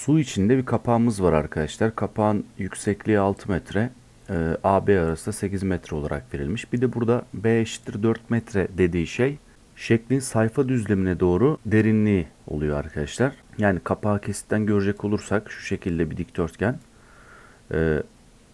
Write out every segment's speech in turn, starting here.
Su içinde bir kapağımız var arkadaşlar. Kapağın yüksekliği 6 metre. e, AB arası da 8 metre olarak verilmiş. Bir de burada B eşittir 4 metre dediği şey şeklin sayfa düzlemine doğru derinliği oluyor arkadaşlar. Yani kapağı kesitten görecek olursak şu şekilde bir dikdörtgen. E,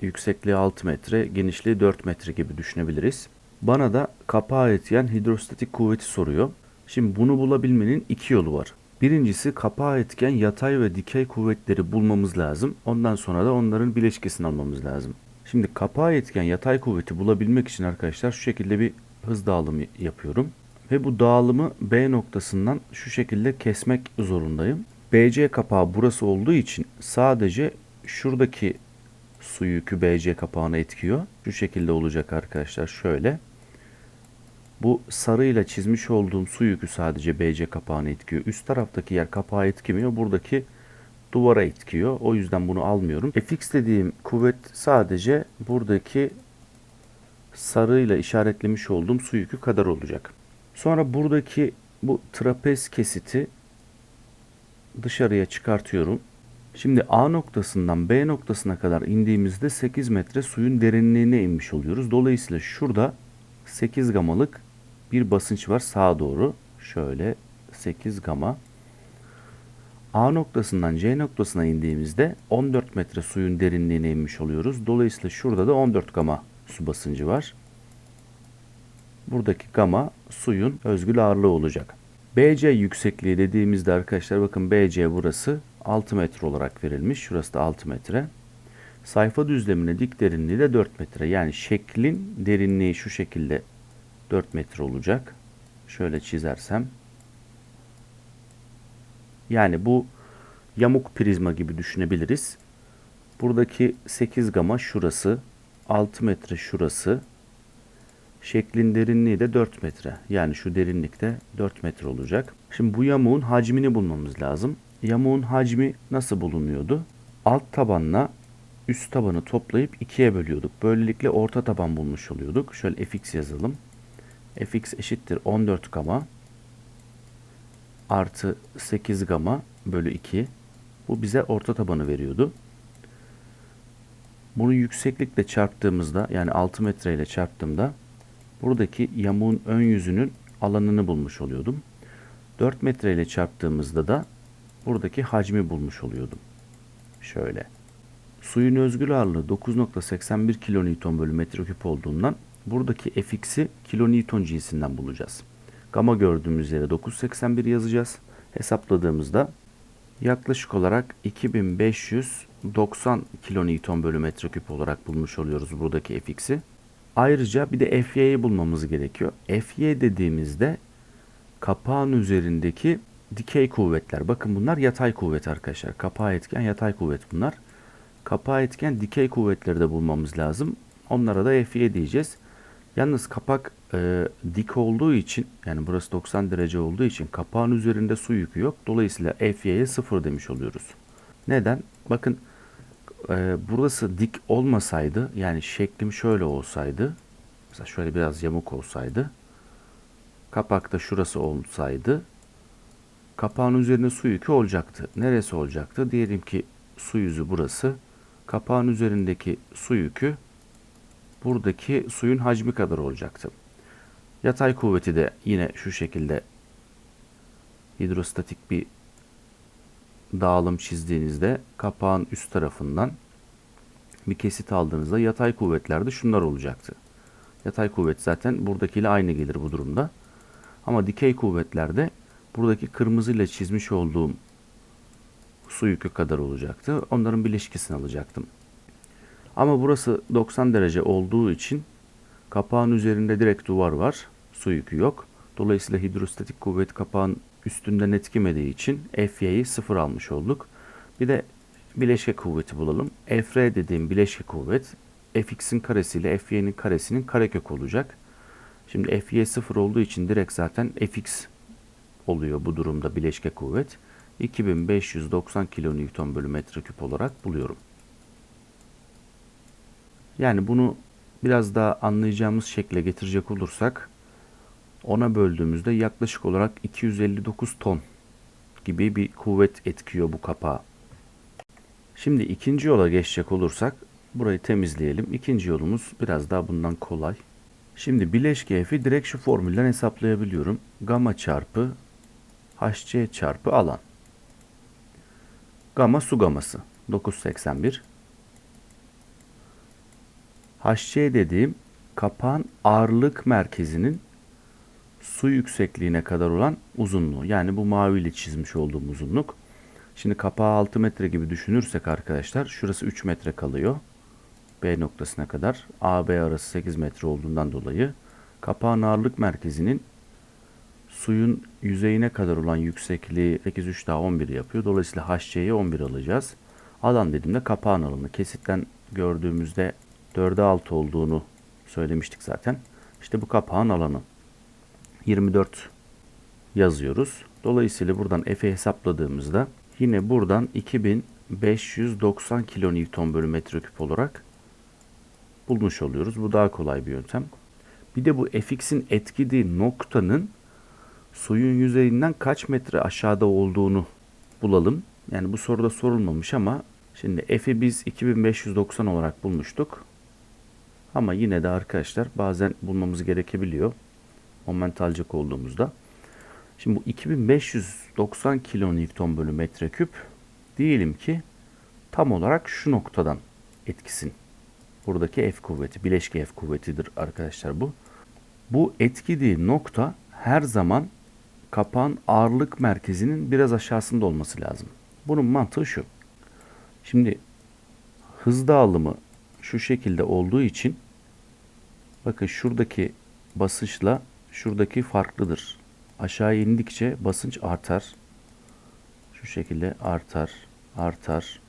yüksekliği 6 metre, genişliği 4 metre gibi düşünebiliriz. Bana da kapağı etken hidrostatik kuvveti soruyor. Şimdi bunu bulabilmenin iki yolu var. Birincisi kapağı etken yatay ve dikey kuvvetleri bulmamız lazım. Ondan sonra da onların bileşkesini almamız lazım. Şimdi kapağı etken yatay kuvveti bulabilmek için arkadaşlar şu şekilde bir hız dağılımı yapıyorum. Ve bu dağılımı B noktasından şu şekilde kesmek zorundayım. BC kapağı burası olduğu için sadece şuradaki su yükü BC kapağına etkiyor. Şu şekilde olacak arkadaşlar şöyle. Bu sarıyla çizmiş olduğum su yükü sadece BC kapağına etkiyor. Üst taraftaki yer kapağa etkimiyor. Buradaki duvara etkiyor. O yüzden bunu almıyorum. Fx dediğim kuvvet sadece buradaki sarıyla işaretlemiş olduğum su yükü kadar olacak. Sonra buradaki bu trapez kesiti dışarıya çıkartıyorum. Şimdi A noktasından B noktasına kadar indiğimizde 8 metre suyun derinliğine inmiş oluyoruz. Dolayısıyla şurada 8 gamalık bir basınç var sağa doğru. Şöyle 8 gama. A noktasından C noktasına indiğimizde 14 metre suyun derinliğine inmiş oluyoruz. Dolayısıyla şurada da 14 gama su basıncı var. Buradaki gama suyun özgül ağırlığı olacak. BC yüksekliği dediğimizde arkadaşlar bakın BC burası 6 metre olarak verilmiş. Şurası da 6 metre. Sayfa düzlemine dik derinliği de 4 metre. Yani şeklin derinliği şu şekilde 4 metre olacak. Şöyle çizersem. Yani bu yamuk prizma gibi düşünebiliriz. Buradaki 8 gama şurası. 6 metre şurası. Şeklin derinliği de 4 metre. Yani şu derinlikte 4 metre olacak. Şimdi bu yamuğun hacmini bulmamız lazım. Yamuğun hacmi nasıl bulunuyordu? Alt tabanla üst tabanı toplayıp ikiye bölüyorduk. Böylelikle orta taban bulmuş oluyorduk. Şöyle fx yazalım. Fx eşittir 14 gama artı 8 gama bölü 2. Bu bize orta tabanı veriyordu. Bunu yükseklikle çarptığımızda yani 6 metre ile çarptığımda buradaki yamuğun ön yüzünün alanını bulmuş oluyordum. 4 metre ile çarptığımızda da buradaki hacmi bulmuş oluyordum. Şöyle. Suyun özgül ağırlığı 9.81 kilonewton bölü metreküp olduğundan buradaki fx'i kilonewton cinsinden bulacağız. Gama gördüğümüz yere 981 yazacağız. Hesapladığımızda yaklaşık olarak 2590 kilonewton bölü metreküp olarak bulmuş oluyoruz buradaki fx'i. Ayrıca bir de fy'yi bulmamız gerekiyor. fy dediğimizde kapağın üzerindeki dikey kuvvetler. Bakın bunlar yatay kuvvet arkadaşlar. Kapağı etken yatay kuvvet bunlar. Kapağı etken dikey kuvvetleri de bulmamız lazım. Onlara da F'ye diyeceğiz. Yalnız kapak e, dik olduğu için yani burası 90 derece olduğu için kapağın üzerinde su yükü yok. Dolayısıyla F'ye 0 demiş oluyoruz. Neden? Bakın e, burası dik olmasaydı yani şeklim şöyle olsaydı mesela şöyle biraz yamuk olsaydı kapakta şurası olsaydı kapağın üzerine su yükü olacaktı. Neresi olacaktı? Diyelim ki su yüzü burası. Kapağın üzerindeki su yükü buradaki suyun hacmi kadar olacaktı. Yatay kuvveti de yine şu şekilde hidrostatik bir dağılım çizdiğinizde kapağın üst tarafından bir kesit aldığınızda yatay kuvvetlerde şunlar olacaktı. Yatay kuvvet zaten buradakiyle aynı gelir bu durumda. Ama dikey kuvvetlerde buradaki kırmızıyla çizmiş olduğum su yükü kadar olacaktı. Onların bileşkesini alacaktım. Ama burası 90 derece olduğu için kapağın üzerinde direkt duvar var. Su yükü yok. Dolayısıyla hidrostatik kuvvet kapağın üstünden etkimediği için Fy'yi sıfır almış olduk. Bir de bileşke kuvveti bulalım. Fr dediğim bileşke kuvvet Fx'in karesi ile Fy'nin karesinin karekök olacak. Şimdi Fy sıfır olduğu için direkt zaten Fx oluyor bu durumda bileşke kuvvet. 2590 kilonewton bölü metreküp olarak buluyorum. Yani bunu biraz daha anlayacağımız şekle getirecek olursak ona böldüğümüzde yaklaşık olarak 259 ton gibi bir kuvvet etkiyor bu kapağa. Şimdi ikinci yola geçecek olursak burayı temizleyelim. İkinci yolumuz biraz daha bundan kolay. Şimdi bileşke f'i direkt şu formülden hesaplayabiliyorum. Gamma çarpı hc çarpı alan. Gamma su gaması 981. HC dediğim kapağın ağırlık merkezinin su yüksekliğine kadar olan uzunluğu. Yani bu maviyle çizmiş olduğum uzunluk. Şimdi kapağı 6 metre gibi düşünürsek arkadaşlar şurası 3 metre kalıyor. B noktasına kadar. AB arası 8 metre olduğundan dolayı kapağın ağırlık merkezinin suyun yüzeyine kadar olan yüksekliği 8 3 daha 11 yapıyor. Dolayısıyla HC'ye 11 alacağız. Alan dediğimde kapağın alanı. Kesitten gördüğümüzde 4'e 6 olduğunu söylemiştik zaten. İşte bu kapağın alanı. 24 yazıyoruz. Dolayısıyla buradan F'i hesapladığımızda yine buradan 2590 kilonewton bölü metreküp olarak bulmuş oluyoruz. Bu daha kolay bir yöntem. Bir de bu fx'in etkilediği noktanın suyun yüzeyinden kaç metre aşağıda olduğunu bulalım. Yani bu soruda sorulmamış ama şimdi f'i biz 2590 olarak bulmuştuk. Ama yine de arkadaşlar bazen bulmamız gerekebiliyor. Momentalcık olduğumuzda. Şimdi bu 2590 kilonewton bölü metreküp diyelim ki tam olarak şu noktadan etkisin. Buradaki F kuvveti, bileşke F kuvvetidir arkadaşlar bu. Bu etkilediği nokta her zaman kapağın ağırlık merkezinin biraz aşağısında olması lazım. Bunun mantığı şu. Şimdi hız dağılımı şu şekilde olduğu için bakın şuradaki basınçla şuradaki farklıdır. Aşağı indikçe basınç artar. Şu şekilde artar, artar.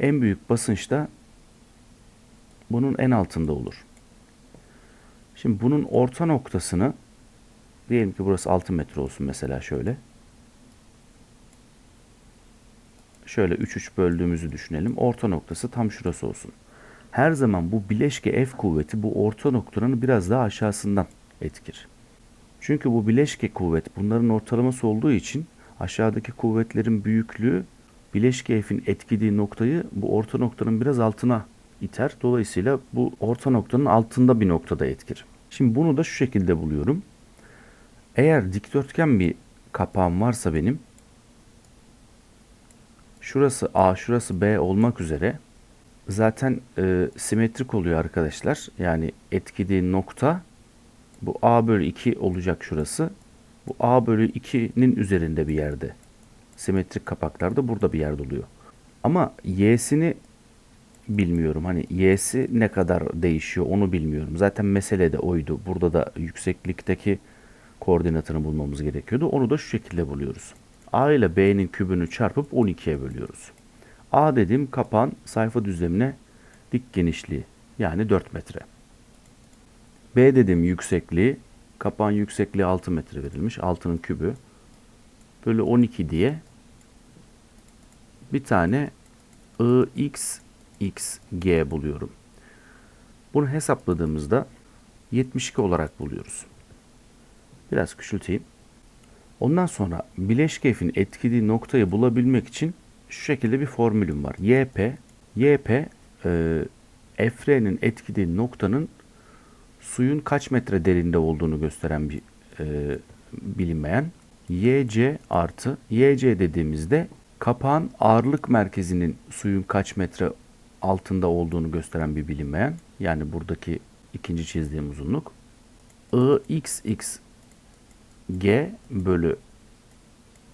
En büyük basınç da bunun en altında olur. Şimdi bunun orta noktasını diyelim ki burası 6 metre olsun mesela şöyle. Şöyle 3-3 böldüğümüzü düşünelim. Orta noktası tam şurası olsun. Her zaman bu bileşke F kuvveti bu orta noktanın biraz daha aşağısından etkir. Çünkü bu bileşke kuvvet bunların ortalaması olduğu için aşağıdaki kuvvetlerin büyüklüğü bileşke F'in etkilediği noktayı bu orta noktanın biraz altına iter. Dolayısıyla bu orta noktanın altında bir noktada etkir. Şimdi bunu da şu şekilde buluyorum. Eğer dikdörtgen bir kapağım varsa benim şurası A, şurası B olmak üzere zaten e, simetrik oluyor arkadaşlar. Yani etkilediği nokta bu A bölü 2 olacak şurası. Bu A bölü 2'nin üzerinde bir yerde. Simetrik kapaklarda burada bir yerde oluyor. Ama Y'sini bilmiyorum. Hani Y'si ne kadar değişiyor onu bilmiyorum. Zaten mesele de oydu. Burada da yükseklikteki koordinatını bulmamız gerekiyordu. Onu da şu şekilde buluyoruz. A ile B'nin kübünü çarpıp 12'ye bölüyoruz. A dediğim kapağın sayfa düzlemine dik genişliği yani 4 metre. B dediğim yüksekliği kapağın yüksekliği 6 metre verilmiş. Altının kübü bölü 12 diye bir tane IXXG buluyorum. Bunu hesapladığımızda 72 olarak buluyoruz. Biraz küçülteyim. Ondan sonra bileşke f'in etkilediği noktayı bulabilmek için şu şekilde bir formülüm var. YP, YP e, F'nin etkilediği noktanın suyun kaç metre derinde olduğunu gösteren bir e, bilinmeyen. YC artı YC dediğimizde kapağın ağırlık merkezinin suyun kaç metre altında olduğunu gösteren bir bilinmeyen. Yani buradaki ikinci çizdiğim uzunluk. IXX G bölü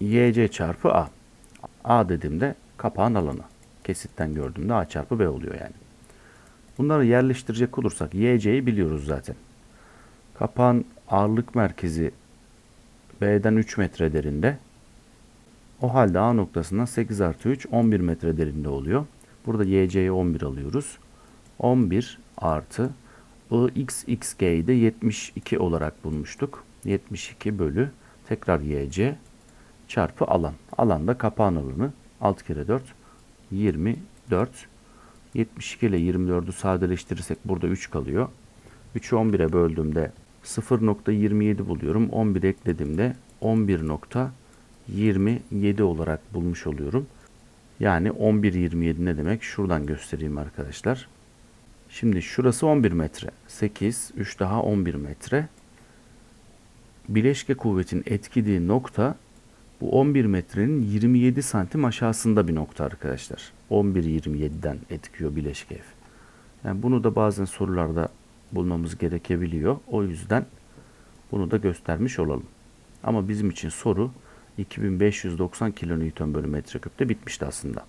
YC çarpı A. A dediğimde kapağın alanı. Kesitten gördüğümde A çarpı B oluyor yani. Bunları yerleştirecek olursak YC'yi biliyoruz zaten. Kapağın ağırlık merkezi B'den 3 metre derinde. O halde A noktasından 8 artı 3 11 metre derinde oluyor. Burada YC'yi 11 alıyoruz. 11 artı IXXG'yi de 72 olarak bulmuştuk. 72 bölü tekrar YC çarpı alan. Alanda kapağın alanı 6 kere 4 24 72 ile 24'ü sadeleştirirsek burada 3 kalıyor. 3'ü 11'e böldüğümde 0.27 buluyorum. 11 eklediğimde 11.27 olarak bulmuş oluyorum. Yani 11.27 ne demek? Şuradan göstereyim arkadaşlar. Şimdi şurası 11 metre. 8, 3 daha 11 metre. Bileşke kuvvetin etkilediği nokta bu 11 metrenin 27 santim aşağısında bir nokta arkadaşlar. 11.27'den etkiyor bileşke F. Yani bunu da bazen sorularda bulmamız gerekebiliyor. O yüzden bunu da göstermiş olalım. Ama bizim için soru 2590 kilonewton bölü metreküpte bitmişti aslında.